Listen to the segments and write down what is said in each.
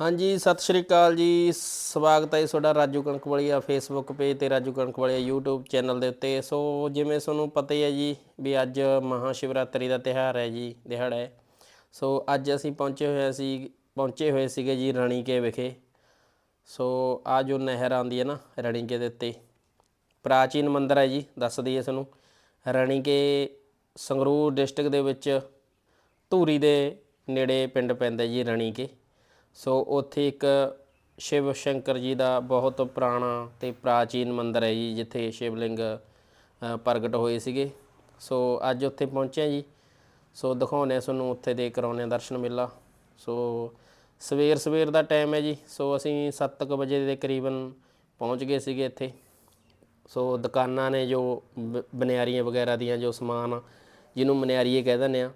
ਹਾਂਜੀ, ਸਤਿ ਸ਼੍ਰੀ ਅਕਾਲ ਜੀ। ਸਵਾਗਤ ਹੈ ਜੀ ਤੁਹਾਡਾ ਰਾਜੂ ਕਣਕਵਾਲੀਆ ਫੇਸਬੁੱਕ ਪੇਜ ਤੇ, ਰਾਜੂ ਕਣਕਵਾਲੀਆ YouTube ਚੈਨਲ ਦੇ ਉੱਤੇ। ਸੋ ਜਿਵੇਂ ਤੁਹਾਨੂੰ ਪਤਾ ਹੀ ਹੈ ਜੀ ਵੀ ਅੱਜ ਮਹਾ ਸ਼ਿਵਰਾਤਰੀ ਦਾ ਤਿਉਹਾਰ ਹੈ ਜੀ, ਦਿਹਾੜਾ ਹੈ। ਸੋ ਅੱਜ ਅਸੀਂ ਪਹੁੰਚੇ ਹੋਏ ਸੀ, ਪਹੁੰਚੇ ਹੋਏ ਸੀਗੇ ਜੀ ਰਣੀਕੇ ਵਿਖੇ। ਸੋ ਆ ਜੋ ਨਹਿਰ ਆਉਂਦੀ ਹੈ ਨਾ ਰਣੀਕੇ ਦੇ ਉੱਤੇ, ਪ੍ਰਾਚੀਨ ਮੰਦਿਰ ਹੈ ਜੀ, ਦੱਸ ਦਈਏ ਤੁਹਾਨੂੰ। ਰਣੀਕੇ ਸੰਗਰੂਰ ਡਿਸਟ੍ਰਿਕਟ ਦੇ ਵਿੱਚ ਧੂਰੀ ਦੇ ਨੇੜੇ ਪਿੰਡ ਪੈਂਦਾ ਜੀ ਰਣੀਕੇ। ਸੋ ਉੱਥੇ ਇੱਕ ਸ਼ਿਵ ਸ਼ੰਕਰ ਜੀ ਦਾ ਬਹੁਤ ਪੁਰਾਣਾ ਤੇ ਪ੍ਰਾਚੀਨ ਮੰਦਿਰ ਹੈ ਜੀ, ਜਿੱਥੇ ਸ਼ਿਵਲਿੰਗ ਪ੍ਰਗਟ ਹੋਏ ਸੀਗੇ। ਸੋ ਅੱਜ ਉੱਥੇ ਪਹੁੰਚੇ ਜੀ। ਸੋ ਦਿਖਾਉਂਦੇ ਹਾਂ ਤੁਹਾਨੂੰ ਉੱਥੇ ਦੇ ਕਰਾਉਂਦੇ ਹਾਂ ਦਰਸ਼ਨ ਮੇਲਾ। ਸੋ ਸਵੇਰ ਸਵੇਰ ਦਾ ਟਾਈਮ ਹੈ ਜੀ। ਸੋ ਅਸੀਂ 7:00 ਵਜੇ ਦੇ ਕਰੀਬਨ ਪਹੁੰਚ ਗਏ ਸੀਗੇ ਇੱਥੇ। ਸੋ ਦੁਕਾਨਾਂ ਨੇ ਜੋ ਬ- ਬਨਿਆਰੀਆਂ ਵਗੈਰਾ ਦੀਆਂ ਜੋ ਸਮਾਨ, ਜਿਹਨੂੰ ਮਨਿਆਰੀਏ ਕਹਿ ਦਿੰਦੇ ਆ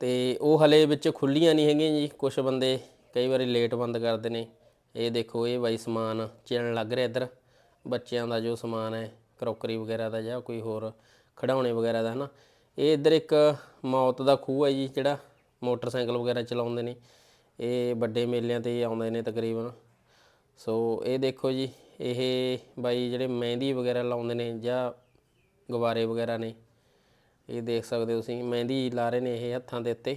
ਤੇ ਉਹ ਹਲੇ ਵਿੱਚ ਖੁੱਲੀਆਂ ਨਹੀਂ ਹੈਗੀਆਂ ਜੀ ਕੁਝ ਬੰਦੇ ਕਈ ਵਾਰੀ ਲੇਟ ਬੰਦ ਕਰਦੇ ਨੇ। ਇਹ ਦੇਖੋ, ਇਹ ਬਾਈ ਸਮਾਨ ਚਿਲਣ ਲੱਗ ਰਿਹਾ ਇੱਧਰ। ਬੱਚਿਆਂ ਦਾ ਜੋ ਸਮਾਨ ਹੈ, ਕਰੋਕਰੀ ਵਗੈਰਾ ਦਾ ਜਾਂ ਕੋਈ ਹੋਰ ਖਿਡੌਣੇ ਵਗੈਰਾ ਦਾ, ਹਨਾ। ਇਹ ਇੱਧਰ ਇੱਕ ਮੌਤ ਦਾ ਖੂਹ ਹੈ ਜੀ, ਜਿਹੜਾ ਮੋਟਰਸਾਈਕਲ ਵਗੈਰਾ ਚਲਾਉਂਦੇ ਨੇ। ਇਹ ਵੱਡੇ ਮੇਲਿਆਂ ਤੇ ਆਉਂਦੇ ਨੇ ਤਕਰੀਬਨ। ਸੋ ਇਹ ਦੇਖੋ ਜੀ, ਇਹ ਬਾਈ ਜਿਹੜੇ ਮਹਿੰਦੀ ਵਗੈਰਾ ਲਾਉਂਦੇ ਨੇ ਜਾਂ ਗੁਬਾਰੇ ਵਗੈਰਾ ਨੇ ਇਹ ਦੇਖ ਸਕਦੇ ਹੋ ਤੁਸੀਂ, ਮਹਿੰਦੀ ਲਾ ਰਹੇ ਨੇ ਇਹ ਹੱਥਾਂ ਦੇ ਉੱਤੇ।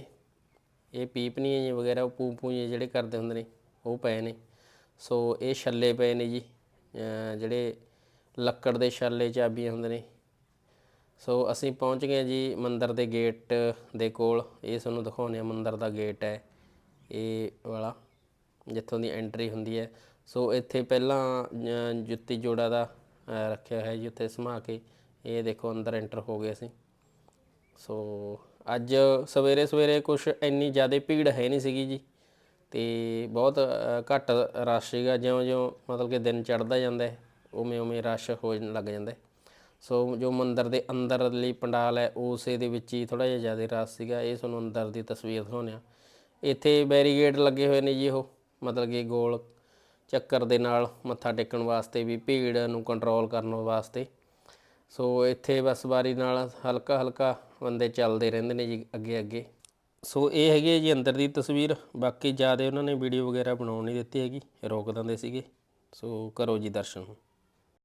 ਇਹ ਪੀਪਣੀਆਂ ਜੀ ਵਗੈਰਾ, ਉਹ ਪੂ ਪੂ ਜਿਹੜੇ ਕਰਦੇ ਹੁੰਦੇ ਨੇ, ਉਹ ਪਏ ਨੇ। ਸੋ ਇਹ ਛੱਲੇ ਪਏ ਨੇ ਜੀ ਜਿਹੜੇ ਲੱਕੜ ਦੇ ਛੱਲੇ, ਚਾਬੀਆਂ ਹੁੰਦੇ ਨੇ। ਸੋ ਅਸੀਂ ਪਹੁੰਚ ਗਏ ਜੀ ਮੰਦਰ ਦੇ ਗੇਟ ਦੇ ਕੋਲ। ਇਹ ਤੁਹਾਨੂੰ ਦਿਖਾਉਂਦੇ ਆ ਮੰਦਰ ਦਾ ਗੇਟ ਹੈ। ਇਹ ਵਾਲਾ, ਜਿੱਥੋਂ ਦੀ ਐਂਟਰੀ ਹੁੰਦੀ ਹੈ। ਸੋ ਇੱਥੇ ਪਹਿਲਾਂ ਜੁੱਤੀ ਜੋੜਾ ਦਾ ਰੱਖਿਆ ਹੋਇਆ ਜੀ, ਉੱਥੇ ਸਮਾ ਕੇ। ਇਹ ਦੇਖੋ, ਅੰਦਰ ਐਂਟਰ ਹੋ ਗਏ ਅਸੀਂ। ਸੋ ਅੱਜ ਸਵੇਰੇ ਸਵੇਰੇ ਕੁਝ ਇੰਨੀ ਜ਼ਿਆਦਾ ਭੀੜ ਹੈ ਨਹੀਂ ਸੀਗੀ ਜੀ। ਤੇ ਬਹੁਤ ਘੱਟ ਰਸ਼ ਸੀਗਾ। ਜਿਉਂ-ਜਿਉਂ ਮਤਲਬ ਕਿ ਦਿਨ ਚੜ੍ਹਦਾ ਜਾਂਦਾ ਹੈ, ਉਵੇਂ ਉਵੇਂ ਰਸ਼ ਹੋਣ ਲੱਗ ਜਾਂਦਾ ਹੈ। ਸੋ ਜੋ ਮੰਦਿਰ ਦੇ ਅੰਦਰਲੀ ਪੰਡਾਲ ਹੈ, ਉਸੇ ਦੇ ਵਿੱਚ ਹੀ ਥੋੜਾ ਜਿਹਾ ਜ਼ਿਆਦਾ ਰਸ਼ ਸੀਗਾ। ਇਹ ਤੁਹਾਨੂੰ ਅੰਦਰ ਦੀ ਤਸਵੀਰ ਦਿਖਾਉਂਦੇ ਆ ਇੱਥੇ ਬੈਰੀਗੇਡ ਲੱਗੇ ਹੋਏ ਨੇ ਜੀ ਉਹ, ਮਤਲਬ ਕਿ ਗੋਲ ਚੱਕਰ ਦੇ ਨਾਲ ਮੱਥਾ ਟੇਕਣ ਵਾਸਤੇ ਵੀ ਭੀੜ ਨੂੰ ਕੰਟਰੋਲ ਕਰਨ ਵਾਸਤੇ। ਸੋ ਇੱਥੇ ਬਸ ਵਾਰੀ ਨਾਲ ਹਲਕਾ ਹਲਕਾ ਬੰਦੇ ਚੱਲਦੇ ਰਹਿੰਦੇ ਨੇ ਜੀ ਅੱਗੇ ਅੱਗੇ। ਸੋ ਇਹ ਹੈਗੀ ਹੈ ਜੀ ਅੰਦਰ ਦੀ ਤਸਵੀਰ। ਬਾਕੀ ਜ਼ਿਆਦਾ ਉਹਨਾਂ ਨੇ ਵੀਡੀਓ ਵਗੈਰਾ ਬਣਾਉਣ ਨਹੀਂ ਦਿੱਤੀ ਹੈਗੀ, ਰੋਕ ਦਿੰਦੇ ਸੀਗੇ। ਸੋ ਕਰੋ ਜੀ ਦਰਸ਼ਨ